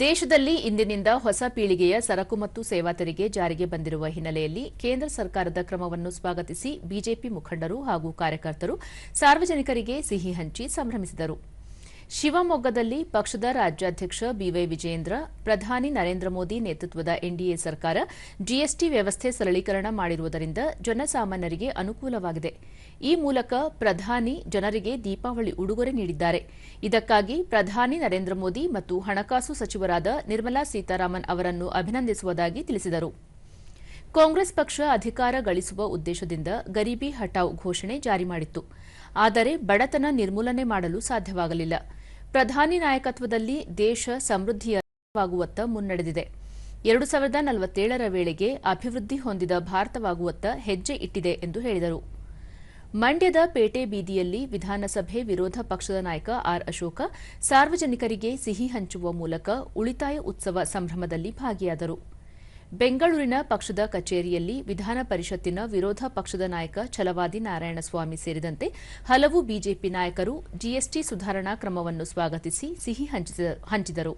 ದೇಶದಲ್ಲಿ ಇಂದಿನಿಂದ ಹೊಸ ಪೀಳಿಗೆಯ ಸರಕು ಮತ್ತು ಸೇವಾ ತೆರಿಗೆ ಜಾರಿಗೆ ಬಂದಿರುವ ಹಿನ್ನೆಲೆಯಲ್ಲಿ ಕೇಂದ್ರ ಸರ್ಕಾರದ ಕ್ರಮವನ್ನು ಸ್ವಾಗತಿಸಿ ಬಿಜೆಪಿ ಮುಖಂಡರು ಹಾಗೂ ಕಾರ್ಯಕರ್ತರು ಸಾರ್ವಜನಿಕರಿಗೆ ಸಿಹಿ ಹಂಚಿ ಸಂಭ್ರಮಿಸಿದರು. ಶಿವಮೊಗ್ಗದಲ್ಲಿ ಪಕ್ಷದ ರಾಜ್ಯಾಧ್ಯಕ್ಷ ಬಿವೈ ವಿಜಯೇಂದ್ರ, ಪ್ರಧಾನಿ ನರೇಂದ್ರ ಮೋದಿ ನೇತೃತ್ವದ ಎನ್ಡಿಎ ಸರ್ಕಾರ ಜಿಎಸ್ಟಿ ವ್ಯವಸ್ಥೆ ಸರಳೀಕರಣ ಮಾಡಿರುವುದರಿಂದ ಜನಸಾಮಾನ್ಯರಿಗೆ ಅನುಕೂಲವಾಗಿದೆ. ಈ ಮೂಲಕ ಪ್ರಧಾನಿ ಜನರಿಗೆ ದೀಪಾವಳಿ ಉಡುಗೊರೆ ನೀಡಿದ್ದಾರೆ. ಇದಕ್ಕಾಗಿ ಪ್ರಧಾನಿ ನರೇಂದ್ರ ಮೋದಿ ಮತ್ತು ಹಣಕಾಸು ಸಚಿವರಾದ ನಿರ್ಮಲಾ ಸೀತಾರಾಮನ್ ಅವರನ್ನು ಅಭಿನಂದಿಸುವುದಾಗಿ ತಿಳಿಸಿದರು. ಕಾಂಗ್ರೆಸ್ ಪಕ್ಷ ಅಧಿಕಾರ ಗಳಿಸುವ ಉದ್ದೇಶದಿಂದ ಗರೀಬಿ ಹಟಾವ್ ಘೋಷಣೆ ಜಾರಿ ಮಾಡಿತ್ತು. ಆದರೆ ಬಡತನ ನಿರ್ಮೂಲನೆ ಮಾಡಲು ಸಾಧ್ಯವಾಗಲಿಲ್ಲ. ಪ್ರಧಾನಿ ನಾಯಕತ್ವದಲ್ಲಿ ದೇಶ ಸಮೃದ್ಧಿಯವಾಗುವತ್ತ ಮುನ್ನಡೆದಿದೆ. ಎರಡು ಸಾವಿರದ ನಲವತ್ತೇಳರ ವೇಳೆಗೆ ಅಭಿವೃದ್ಧಿ ಹೊಂದಿದ ಭಾರತವಾಗುವತ್ತ ಹೆಜ್ಜೆ ಇಟ್ಟಿದೆ ಎಂದು ಹೇಳಿದರು. ಮಂಡ್ಯದ ಪೇಟೆ ಬೀದಿಯಲ್ಲಿ ವಿಧಾನಸಭೆ ವಿರೋಧ ಪಕ್ಷದ ನಾಯಕ ಆರ್ ಅಶೋಕ ಸಾರ್ವಜನಿಕರಿಗೆ ಸಿಹಿ ಹಂಚುವ ಮೂಲಕ ಉಳಿತಾಯ ಉತ್ಸವ ಸಂಭ್ರಮದಲ್ಲಿ ಭಾಗಿಯಾದರು. ಬೆಂಗಳೂರಿನ ಪಕ್ಷದ ಕಚೇರಿಯಲ್ಲಿ ವಿಧಾನ ಪರಿಷತ್ತಿನ ವಿರೋಧ ಪಕ್ಷದ ನಾಯಕ ಛಲವಾದಿ ನಾರಾಯಣಸ್ವಾಮಿ ಸೇರಿದಂತೆ ಹಲವು ಬಿಜೆಪಿ ನಾಯಕರು ಜಿಎಸ್ಟಿ ಸುಧಾರಣಾ ಕ್ರಮವನ್ನು ಸ್ವಾಗತಿಸಿ ಸಿಹಿ ಹಂಚಿದರು.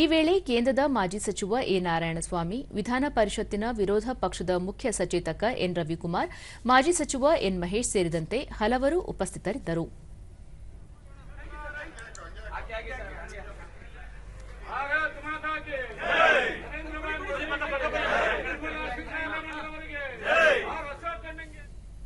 ಈ ವೇಳೆ ಕೇಂದ್ರದ ಮಾಜಿ ಸಚಿವ ಎ ನಾರಾಯಣಸ್ವಾಮಿ, ವಿಧಾನ ಪರಿಷತ್ತಿನ ವಿರೋಧ ಪಕ್ಷದ ಮುಖ್ಯ ಸಚೇತಕ ಎನ್ ರವಿಕುಮಾರ್, ಮಾಜಿ ಸಚಿವ ಎನ್ ಮಹೇಶ್ ಸೇರಿದಂತೆ ಹಲವರು ಉಪಸ್ಥಿತರಿದ್ದರು.